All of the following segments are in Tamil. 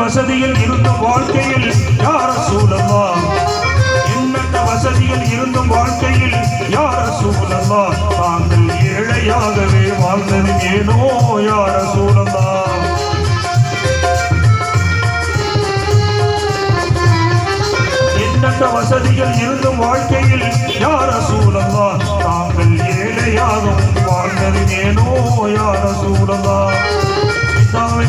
வசதியில் இருந்தும் வாழ்க்கையில் யார சூழலா என்னென்ன வசதியில் இருந்தும் வாழ்க்கையில் யார சூழலா தாங்கள் ஏழையாகவே வாழ்ந்தது ஏனோ யார சூழலா என்னென்ன வசதிகள் இருந்தும் வாழ்க்கையில் யார சூழலா தாங்கள் ஏழையாகவும் வாழ்ந்தது ஏனோ யார சூழலா பிதாவை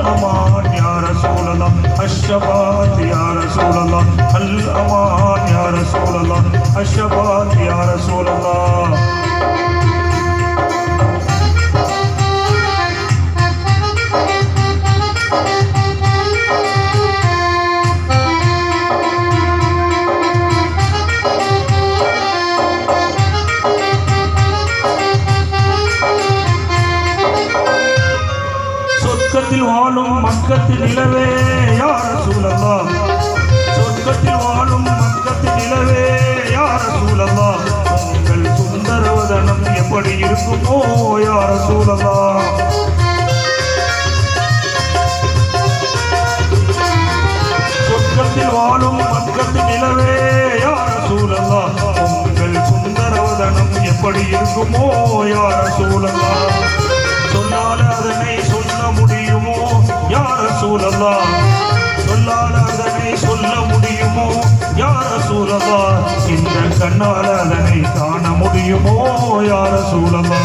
அல் அமான் யார சூழலாம் அஷ்ஷபாத் யார சூழலாம் அல் அமான் யார சூழலாம் அஷ்ஷபாத் யார சூழலாம் சொர்க்கத்தில் வாழும் மக்கத்து நிலவே யார சூழலாம் சொர்க்கத்தில் வாழும் மக்கத்து நிலவே யார சூழலாம் உங்கள் சுந்தரவதனம் எப்படி இருக்குமோ யார சூழலாம் சொர்க்கத்தில் வாழும் மக்கத்து நிலவே யார சூழலாம் உங்கள் சுந்தரவதனம் எப்படி இருக்குமோ யார சூழலாம் சொன்னால அதனை சொல்ல முடியுமோ? யார சூழலா? இந்த கண்ணால் அதனை காண முடியுமோ? யார சூழலா?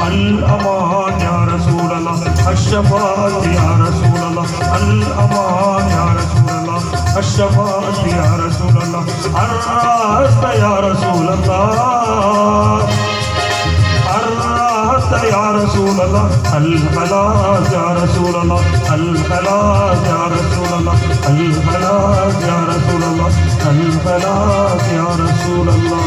அல் அமான் யார சூழலா? அஷபாத் யார சூழலா? அல் அமான் யார சூழலா? அஷபாத் யார சூழலா? அர்ராஸ்த யார சூழலா? يا رسول الله الخلاص يا رسول الله الخلاص يا رسول الله الخلاص يا رسول الله الخلاص يا رسول الله